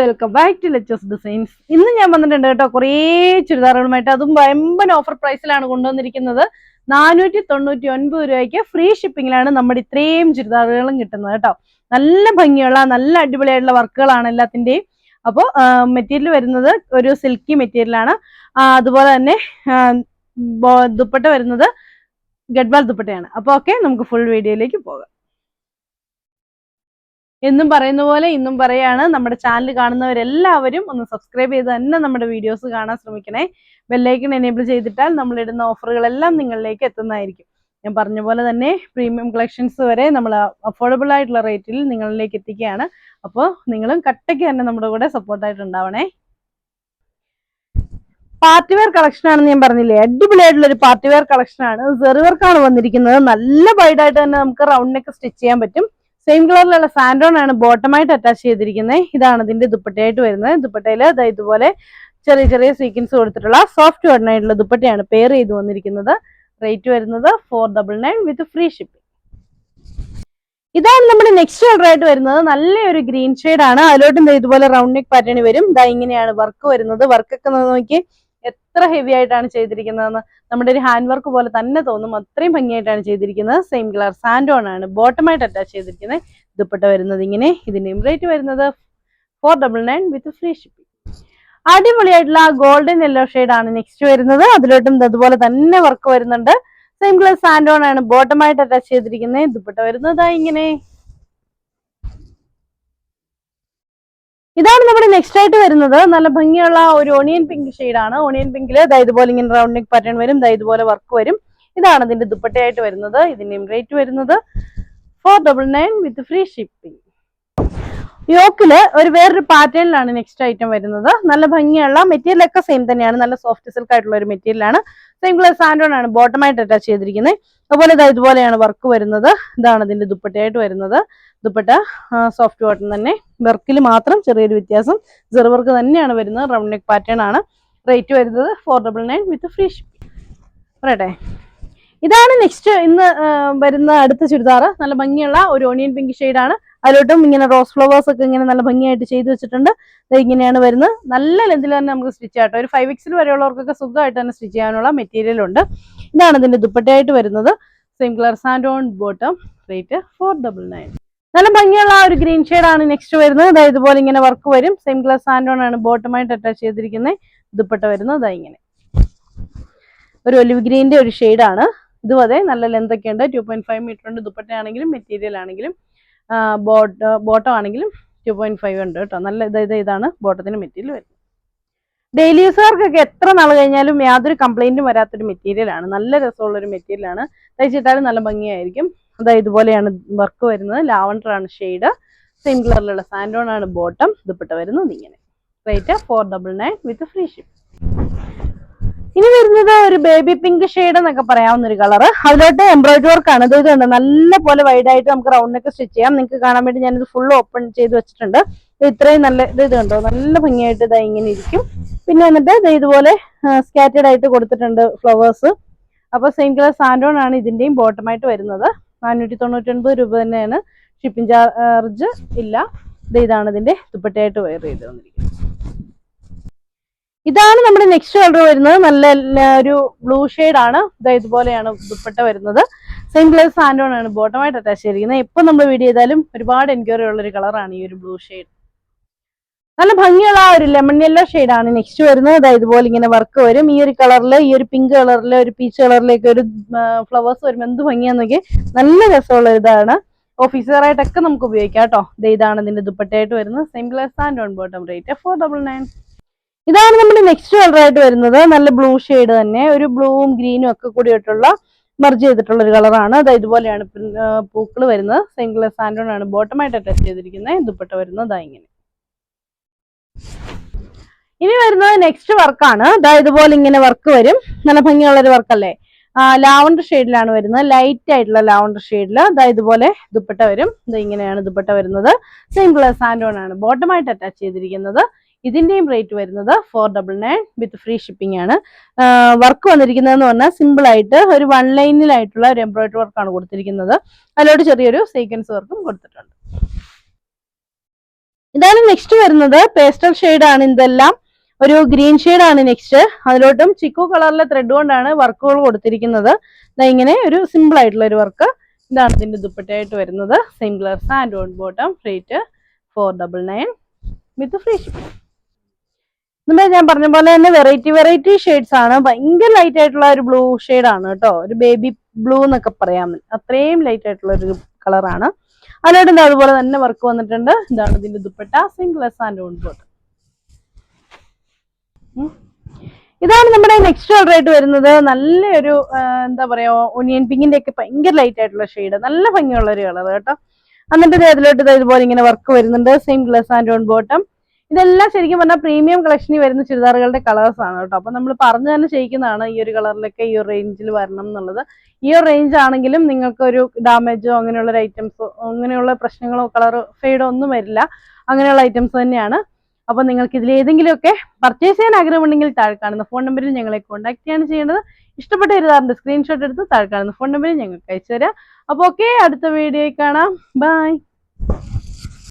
Welcome back to Lechu's designs ഇന്ന് ഞാൻ വന്നിട്ടുണ്ട് കേട്ടോ കുറേ ചുരിദാറുകളുമായിട്ട്. അതും വമ്പൻ ഓഫർ പ്രൈസിലാണ് കൊണ്ടുവന്നിരിക്കുന്നത്. നാനൂറ്റി തൊണ്ണൂറ്റി ഒൻപത് രൂപയ്ക്ക് ഫ്രീ ഷിപ്പിങ്ങിലാണ് നമ്മുടെ ഇത്രയും ചുരിദാറുകളും കിട്ടുന്നത് കേട്ടോ. നല്ല ഭംഗിയുള്ള നല്ല അടിപൊളിയായിട്ടുള്ള വർക്കുകളാണ് എല്ലാത്തിന്റെയും. അപ്പോൾ മെറ്റീരിയൽ വരുന്നത് ഒരു സിൽക്കി മെറ്റീരിയലാണ് അതുപോലെ തന്നെ ദുപ്പട്ട വരുന്നത് ഗഡ്വാൾ ദുപ്പട്ടയാണ്. അപ്പോൾ ഓക്കെ നമുക്ക് ഫുൾ വീഡിയോയിലേക്ക് പോകാം. എന്നും പറയുന്ന പോലെ ഇന്നും പറയാണ്. നമ്മുടെ ചാനൽ കാണുന്നവരെല്ലാവരും ഒന്ന് സബ്സ്ക്രൈബ് ചെയ്ത് തന്നെ നമ്മുടെ വീഡിയോസ് കാണാൻ ശ്രമിക്കണേ. ബെല്ലൈക്കൺ എനേബിൾ ചെയ്തിട്ടാൽ നമ്മൾ ഇടുന്ന ഓഫറുകളെല്ലാം നിങ്ങളിലേക്ക് എത്തുന്നതായിരിക്കും. ഞാൻ പറഞ്ഞ പോലെ തന്നെ പ്രീമിയം കളക്ഷൻസ് വരെ നമ്മൾ അഫോർഡബിൾ ആയിട്ടുള്ള റേറ്റിൽ നിങ്ങളിലേക്ക് എത്തിക്കുകയാണ്. അപ്പോൾ നിങ്ങളും കട്ടയ്ക്ക് തന്നെ നമ്മുടെ കൂടെ സപ്പോർട്ടായിട്ട് ഉണ്ടാവണേ. പാർട്ടി വെയർ കളക്ഷൻ ആണെന്ന് ഞാൻ പറഞ്ഞില്ലേ? അടിപൊളിയായിട്ടുള്ള ഒരു പാർട്ടി വെയർ കളക്ഷൻ ആണ്. സെറി വർക്കാണ് വന്നിരിക്കുന്നത്. നല്ല വൈഡായിട്ട് തന്നെ നമുക്ക് റൗണ്ട് നെക്ക് സ്റ്റിച്ച് ചെയ്യാൻ പറ്റും. സെയിം കളറിലുള്ള സാൻഡോൺ ആണ് ബോട്ടമായിട്ട് അറ്റാച്ച് ചെയ്തിരിക്കുന്നത് ഇതാണ് ഇതിന്റെ ദുപ്പട്ടയായിട്ട് വരുന്നത്. ദുപ്പട്ടയിൽ ദാ ഇതുപോലെ ചെറിയ ചെറിയ സീക്വൻസ് കൊടുത്തിട്ടുള്ള സോഫ്റ്റ് കോട്ടൺ ആയിട്ടുള്ള ദുപ്പട്ടയാണ് പെയർ ചെയ്ത് വന്നിരിക്കുന്നത്. റേറ്റ് വരുന്നത് four double nine with free shipping ഇതാണ് നമ്മുടെ നെക്സ്റ്റ് കളർ ആയിട്ട് വരുന്നത്. നല്ലൊരു ഗ്രീൻ ഷെയ്ഡ് ആണ്. അതിലോട്ടും ഇതുപോലെ റൗണ്ട് നെക്ക് പാറ്റേൺ വരും. ഇതാ ഇങ്ങനെയാണ് വർക്ക് വരുന്നത്. വർക്കൊക്കെ നോക്കി. എത്ര ഹെവി ആയിട്ടാണ് ചെയ്തിരിക്കുന്നതെന്ന് നമ്മുടെ ഒരു ഹാൻഡ് വർക്ക് പോലെ തന്നെ തോന്നും. അത്രയും ഭംഗിയായിട്ടാണ് ചെയ്തിരിക്കുന്നത്. സെയിം കളർ സാൻഡോൺ ആണ്. ബോട്ടമായിട്ട് അറ്റാച്ച് ചെയ്തിരിക്കുന്നത്. ദുപ്പട്ട വരുന്നത് ഇങ്ങനെ. ഇതിന്റെ റേറ്റ് വരുന്നത് four double nine with free shipping അടിപൊളിയായിട്ടുള്ള ഗോൾഡൻ യെല്ലോ ആണ് നെക്സ്റ്റ് വരുന്നത്. അതിലോട്ടും അതുപോലെ തന്നെ വർക്ക് വരുന്നുണ്ട്. സെയിം കളർ സാൻഡോൺ ആണ്. ബോട്ടമായിട്ട് അറ്റാച്ച് ചെയ്തിരിക്കുന്നത്. ദുപ്പട്ട വരുന്നതാ ഇങ്ങനെ. ഇതാണ് നമ്മുടെ നെക്സ്റ്റ് ആയിട്ട് വരുന്നത്. നല്ല ഭംഗിയുള്ള ഒരു ഓണിയൻ പിങ്ക് ആണ്. ഓണിയൻ പിങ്കിൽ ദാ ഇതുപോലെ ഇങ്ങനെ റൗണ്ട് നെക്ക് പാറ്റേൺ വരും. ദാ ഇതുപോലെ വർക്ക് വരും. ഇതാണ് ഇതിന്റെ ദുപ്പട്ടയായിട്ട് വരുന്നത്. ഇതിന്റെയും റേറ്റ് വരുന്നത് four double nine with free shipping യോക്കിൽ ഒരു വേറൊരു പാറ്റേണിലാണ് നെക്സ്റ്റ് ഐറ്റം വരുന്നത്. നല്ല ഭംഗിയുള്ള മെറ്റീരിയൽ ഒക്കെ സെയിം തന്നെയാണ്. നല്ല സോഫ്റ്റ് സിൽക്ക് ആയിട്ടുള്ള ഒരു മെറ്റീരിയൽ ആണ്. സെയിം കളർ സാൻഡോൺ ആണ് ബോട്ടമായിട്ട് അറ്റാച്ച് ചെയ്തിരിക്കുന്നത്. അതുപോലെ ഇതാ ഇതുപോലെയാണ് വർക്ക് വരുന്നത്. ഇതാണ് ഇതിന്റെ ദുപ്പട്ടയായിട്ട് വരുന്നത്. ദുപ്പട്ട സോഫ്റ്റ് കോട്ടൺ തന്നെ. വർക്കിൽ മാത്രം ചെറിയൊരു വ്യത്യാസം. ജെറു വർക്ക് തന്നെയാണ് വരുന്നത്. റൗണ്ട് നെക്ക് പാറ്റേൺ ആണ്. റേറ്റ് വരുന്നത് four double nine with free shipping പറയട്ടെ. ഇതാണ് നെക്സ്റ്റ് ഇന്ന് വരുന്ന അടുത്ത ചുരിദാർ നല്ല ഭംഗിയുള്ള ഒരു ഓണിയൻ പിങ്ക് ആണ്. അതിലോട്ടും ഇങ്ങനെ റോസ് ഫ്ലവേഴ്സ് ഒക്കെ ഇങ്ങനെ നല്ല ഭംഗിയായിട്ട് ചെയ്തു വെച്ചിട്ടുണ്ട്. ഇങ്ങനെയാണ് വരുന്നത്. നല്ല ലെന്തിൽ തന്നെ നമുക്ക് സ്റ്റിച്ച് ആട്ടോ ഒരു ഫൈവ് എക്സിൽ വരെയുള്ളവർക്കൊക്കെ സുഖമായിട്ട് തന്നെ സ്റ്റിച്ച് ചെയ്യാനുള്ള മെറ്റീരിയൽ ഉണ്ട്. ഇതാണ് ഇതിന്റെ ദുപ്പട്ടയായിട്ട് വരുന്നത്. Same colour sand on bottom rate four double nine നല്ല ഭംഗിയുള്ള ഒരു ഗ്രീൻ ആണ് നെക്സ്റ്റ് വരുന്നത്. ദാ ഇതുപോലെ ഇങ്ങനെ വർക്ക് വരും. സെയിം കളർ സാൻഡ് ഓൺ ആണ് ബോട്ടമായിട്ട് അറ്റാച്ച് ചെയ്തിരിക്കുന്നത് ദുപ്പട്ട വരുന്നത്. ദാ ഇങ്ങനെ. ഒരു ഒലിവ് ഗ്രീന്റെ ഒരു ഷെയ്ഡാണ് ഇതും അതെ നല്ല ലെന്തൊക്കെ ഉണ്ട്. ടു പോയിന്റ് ഫൈവ് മീറ്റർ ഉണ്ട് ദുപ്പട്ടയാണെങ്കിലും മെറ്റീരിയൽ ആണെങ്കിലും. ബോട്ട് ബോട്ടം ആണെങ്കിലും ടു പോയിന്റ് ഫൈവ് ഉണ്ട് കേട്ടോ. നല്ല ഇത് ഇത് ഇതാണ് ബോട്ടത്തിന് മെറ്റീരിയൽ വരുന്നത്. ഡെയിലി യൂസുകാർക്കൊക്കെ എത്ര നാൾ കഴിഞ്ഞാലും യാതൊരു കംപ്ലൈന്റും വരാത്തൊരു മെറ്റീരിയൽ ആണ്. നല്ല രസമുള്ള ഒരു മെറ്റീരിയൽ ആണ്. തയ്ച്ചിട്ടാലും നല്ല ഭംഗിയായിരിക്കും. അതായത് ഇതുപോലെയാണ് വർക്ക് വരുന്നത്. ലാവണ്ടർ ആണ് ഷെയ്ഡ് സെയിം കളറിലുള്ള സാൻഡോൺ ആണ് ബോട്ടം ദുപ്പട്ട വരുന്നത് ഇങ്ങനെ. Rate four double nine with free ship വരുന്നത് ഒരു ബേബി പിങ്ക് ഷെയ്ഡ് എന്നൊക്കെ പറയാവുന്ന ഒരു കളർ അതിലോട്ട് എംബ്രോയിഡറി വർക്ക് ആണ്. ഇത് ഇതുണ്ട് നല്ല പോലെ വൈഡ് ആയിട്ട് നമുക്ക് റൗണ്ട് ഒക്കെ സ്റ്റിച്ച് ചെയ്യാം. നിങ്ങൾക്ക് കാണാൻ വേണ്ടി ഞാനിത് ഫുൾ ഓപ്പൺ ചെയ്ത് വെച്ചിട്ടുണ്ട്. ഇത് ഇത്രയും നല്ല ഇത് ഇത് കണ്ടോ? നല്ല ഭംഗിയായിട്ട് ഇതാ ഇങ്ങനെ ഇരിക്കും. പിന്നെ വന്നിട്ട് ദേ ഇതുപോലെ സ്കാറ്റേഡ് ആയിട്ട് കൊടുത്തിട്ടുണ്ട് ഫ്ലവേഴ്സ് അപ്പൊ സെയിം കളർ സാൻഡോൺ ആണ് ഇതിന്റെയും ബോട്ടമായിട്ട് വരുന്നത്. നാനൂറ്റി തൊണ്ണൂറ്റൊൻപത് രൂപ തന്നെയാണ്. ഷിപ്പിംഗ് ചാർജ് ഇല്ല. ഇത് ഇതാണ് ഇതിന്റെ ദുപ്പട്ടയായിട്ട് വെയർ ചെയ്ത് വന്നിരിക്കുന്നത്. ഇതാണ് നമ്മുടെ നെക്സ്റ്റ് കളർ വരുന്നത്. നല്ല ഒരു ബ്ലൂ ഷെയ്ഡ് ആണ്. ഇതാ ഇതുപോലെയാണ് ദുപ്പട്ട വരുന്നത്. സെയിം കളർ സാൻഡോൺ ആണ് ബോട്ടമായിട്ട് അറ്റാച്ച് ചെയ്തിരിക്കുന്നത്. എപ്പോൾ നമ്മൾ വീഡിയോ ചെയ്താലും ഒരുപാട് എൻക്വയറി ഉള്ള ഒരു കളറാണ് ഈ ഒരു ബ്ലൂ ഷെയ്ഡ് നല്ല ഭംഗിയുള്ള ഒരു ലെമൺ യെല്ലോ ആണ് നെക്സ്റ്റ് വരുന്നത്. അതായത് ഇതുപോലെ ഇങ്ങനെ വർക്ക് വരും. ഈ ഒരു കളറിൽ ഈ ഒരു പിങ്ക് കളറിൽ ഒരു പീച്ച് കളറിലേക്ക് ഒരു ഫ്ലവേഴ്സ് വരുമ്പോൾ എന്ത് ഭംഗിയാന്നൊക്കെ നോക്കി നല്ല രസമുള്ള ഇതാണ്. ഓഫീസറായിട്ടൊക്കെ നമുക്ക് ഉപയോഗിക്കാം കേട്ടോ. ഇതാണ് ഇതിന്റെ ദുപ്പട്ടയായിട്ട് വരുന്നത്. Same colour and on bottom rate four double nine ഇതാണ് നമ്മുടെ നെക്സ്റ്റ് കളർ ആയിട്ട് വരുന്നത്. നല്ല ബ്ലൂ ഷെയ്ഡ് തന്നെ. ഒരു ബ്ലൂവും ഗ്രീനും ഒക്കെ കൂടിയിട്ടുള്ള മെർജ് ചെയ്തിട്ടുള്ള ഒരു കളറാണ് അത് ഇതുപോലെയാണ് പൂക്കൾ വരുന്നത്. കളർ സാൻഡോൺ ആണ് ബോട്ടമായിട്ട് അറ്റാച്ച് ചെയ്തിരിക്കുന്നത്. ദുപ്പട്ട വരുന്നത് ദാ ഇങ്ങനെ. ഇനി വരുന്നത് നെക്സ്റ്റ് വർക്കാണ് ഇതാ ഇതുപോലെ ഇങ്ങനെ വർക്ക് വരും. നല്ല ഭംഗിയുള്ള ഒരു വർക്കല്ലേ ലാവണ്ടർ ഷെയ്ഡിലാണ് വരുന്നത്. ലൈറ്റ് ആയിട്ടുള്ള ലാവണ്ടർ ഷെയ്ഡിൽ ഇതാ ഇതുപോലെ ദുപ്പട്ട വരും. ഇത് ഇങ്ങനെയാണ് ദുപ്പട്ട വരുന്നത്. കളർ സാൻഡോൺ ആണ്. ബോട്ടമായിട്ട് അറ്റാച്ച് ചെയ്തിരിക്കുന്നത്. ഇതിന്റെയും റേറ്റ് വരുന്നത് four double nine with free shipping ആണ്. വർക്ക് വന്നിരിക്കുന്നതെന്ന് പറഞ്ഞാൽ സിമ്പിൾ ആയിട്ട് ഒരു വൺ ലൈനിലായിട്ടുള്ള ഒരു എംബ്രോയിഡറി വർക്കാണ് കൊടുത്തിരിക്കുന്നത്. അതിലോട്ട് ചെറിയൊരു സീക്വൻസ് വർക്കും കൊടുത്തിട്ടുണ്ട്. ഇതാണ് നെക്സ്റ്റ് വരുന്നത്. പേസ്റ്റൽ ഷെയ്ഡ് ആണ് ഇതെല്ലാം. ഒരു ഗ്രീൻ ആണ് നെക്സ്റ്റ് അതിലോട്ടും ചിക്കു കളറിലെ ത്രെഡ് കൊണ്ടാണ് വർക്കുകൾ കൊടുത്തിരിക്കുന്നത്. ഇങ്ങനെ ഒരു സിമ്പിൾ ആയിട്ടുള്ള ഒരു വർക്ക് ഇതാണ് ഇതിന്റെ ദുപ്പട്ടയായിട്ട് വരുന്നത്. Same colour sand bottom rate four double nine with free നമ്മൾ ഞാൻ പറഞ്ഞ പോലെ തന്നെ വെറൈറ്റി വെറൈറ്റി ഷെയ്ഡ്സ് ആണ്. ഭയങ്കര ലൈറ്റ് ആയിട്ടുള്ള ഒരു ബ്ലൂ ഷെയ്ഡ് ആണ് കേട്ടോ. ഒരു ബേബി ബ്ലൂ എന്നൊക്കെ പറയാം. അത്രയും ലൈറ്റ് ആയിട്ടുള്ള ഒരു കളറാണ് അതിലോട്ട് അതുപോലെ തന്നെ വർക്ക് വന്നിട്ടുണ്ട്. ഇതാണ് ഇതിന്റെ dupatta single and on boat ഇതാണ് നമ്മുടെ നെക്സ്റ്റ് കളർ ആയിട്ട് വരുന്നത്. നല്ലൊരു എന്താ പറയാ ഒനിയൻ പിങ്കിന്റെ ഒക്കെ ഭയങ്കര ലൈറ്റ് ആയിട്ടുള്ള ഷെയ്ഡ് നല്ല ഭംഗിയുള്ള ഒരു കളർ കേട്ടോ. എന്നിട്ട് ഇതിലോട്ട് ഇതുപോലെ ഇങ്ങനെ വർക്ക് വരുന്നുണ്ട്. Same gloss and on bottom ഇതെല്ലാം ശരിക്കും പറഞ്ഞാൽ പ്രീമിയം കളക്ഷനിൽ വരുന്ന ചുരിദാറുകളുടെ കളേഴ്സ് ആണ് കേട്ടോ. അപ്പൊ നമ്മൾ പറഞ്ഞു തന്നെ ചെയ്യിക്കുന്നതാണ് ഈ ഒരു കളറിലൊക്കെ ഈ ഒരു റേഞ്ചിൽ വരണം എന്നുള്ളത്. ഈ ഒരു റേഞ്ച് ആണെങ്കിലും നിങ്ങൾക്ക് ഒരു ഡാമേജോ അങ്ങനെയുള്ള ഒരു ഐറ്റംസോ അങ്ങനെയുള്ള പ്രശ്നങ്ങളോ കളർ ഫെയ്ഡോ ഒന്നും വരില്ല. അങ്ങനെയുള്ള ഐറ്റംസ് തന്നെയാണ്. അപ്പൊ നിങ്ങൾക്ക് ഇതിൽ ഏതെങ്കിലുമൊക്കെ പർച്ചേസ് ചെയ്യാൻ ആഗ്രഹമുണ്ടെങ്കിൽ താഴെ കാണുന്ന ഫോൺ നമ്പറിൽ ഞങ്ങളെ കോൺടാക്ട് ചെയ്യാണ് ചെയ്യേണ്ടത്. ഇഷ്ടപ്പെട്ട ഒരുതാറിന്റെ സ്ക്രീൻഷോട്ട് എടുത്ത് താഴെ കാണുന്ന ഫോൺ നമ്പറിൽ ഞങ്ങൾക്ക് അയച്ചു തരാം അപ്പോൾ ഓക്കെ അടുത്ത വീഡിയോയിൽ കാണാം. ബൈ